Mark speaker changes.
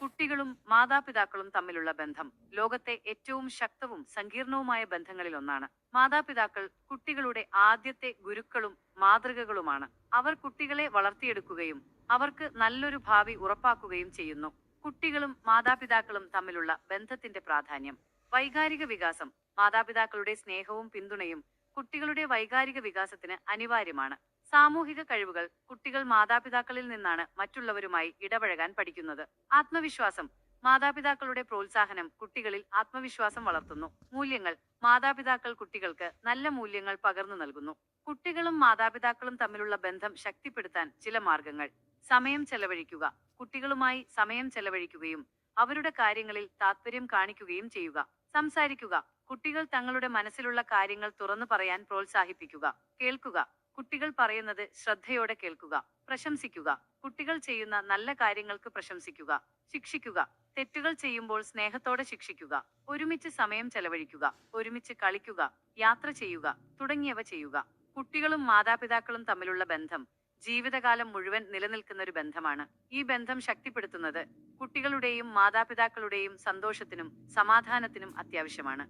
Speaker 1: കുട്ടികളും മാതാപിതാക്കളും തമ്മിലുള്ള ബന്ധം ലോകത്തെ ഏറ്റവും ശക്തവും സങ്കീർണവുമായ ബന്ധങ്ങളിലൊന്നാണ്. മാതാപിതാക്കൾ കുട്ടികളുടെ ആദ്യത്തെ ഗുരുക്കളും മാതൃകകളുമാണ്. അവർ കുട്ടികളെ വളർത്തിയെടുക്കുകയും അവർക്ക് നല്ലൊരു ഭാവി ഉറപ്പാക്കുകയും ചെയ്യുന്നു. കുട്ടികളും മാതാപിതാക്കളും തമ്മിലുള്ള ബന്ധത്തിന്റെ പ്രാധാന്യം. വൈകാരിക വികാസം മാതാപിതാക്കളുടെ സ്നേഹവും പിന്തുണയും കുട്ടികളുടെ വൈകാരിക വികാസത്തിന് അനിവാര്യമാണ്. സാമൂഹിക കഴിവുകൾ കുട്ടികൾ മാതാപിതാക്കളിൽ നിന്നാണ് മറ്റുള്ളവരുമായി ഇടപഴകാൻ പഠിക്കുന്നത്. ആത്മവിശ്വാസം. മാതാപിതാക്കളുടെ പ്രോത്സാഹനം കുട്ടികളിൽ ആത്മവിശ്വാസം വളർത്തുന്നു. മൂല്യങ്ങൾ മാതാപിതാക്കൾ കുട്ടികൾക്ക് നല്ല മൂല്യങ്ങൾ പകർന്നു നൽകുന്നു. കുട്ടികളും മാതാപിതാക്കളും തമ്മിലുള്ള ബന്ധം ശക്തിപ്പെടുത്താൻ ചില മാർഗങ്ങൾ. സമയം ചെലവഴിക്കുക. കുട്ടികളുമായി സമയം ചെലവഴിക്കുകയും അവരുടെ കാര്യങ്ങളിൽ താത്പര്യം കാണിക്കുകയും ചെയ്യുക. സംസാരിക്കുക. കുട്ടികൾ തങ്ങളുടെ മനസ്സിലുള്ള കാര്യങ്ങൾ തുറന്നു പറയാൻ പ്രോത്സാഹിപ്പിക്കുക. കേൾക്കുക. കുട്ടികൾ പറയുന്നത് ശ്രദ്ധയോടെ കേൾക്കുക പ്രശംസിക്കുക. കുട്ടികൾ ചെയ്യുന്ന നല്ല കാര്യങ്ങൾക്ക് പ്രശംസിക്കുക ശിക്ഷിക്കുക. തെറ്റുകൾ ചെയ്യുമ്പോൾ സ്നേഹത്തോടെ ശിക്ഷിക്കുക. ഒരുമിച്ച് സമയം ചെലവഴിക്കുക ഒരുമിച്ച് കളിക്കുക യാത്ര ചെയ്യുക തുടങ്ങിയവ ചെയ്യുക. കുട്ടികളും മാതാപിതാക്കളും തമ്മിലുള്ള ബന്ധം ജീവിതകാലം മുഴുവൻ നിലനിൽക്കുന്ന ഒരു ബന്ധമാണ്. ഈ ബന്ധം ശക്തിപ്പെടുത്തുന്നത് കുട്ടികളുടെയും മാതാപിതാക്കളുടെയും സന്തോഷത്തിനും സമാധാനത്തിനും അത്യാവശ്യമാണ്.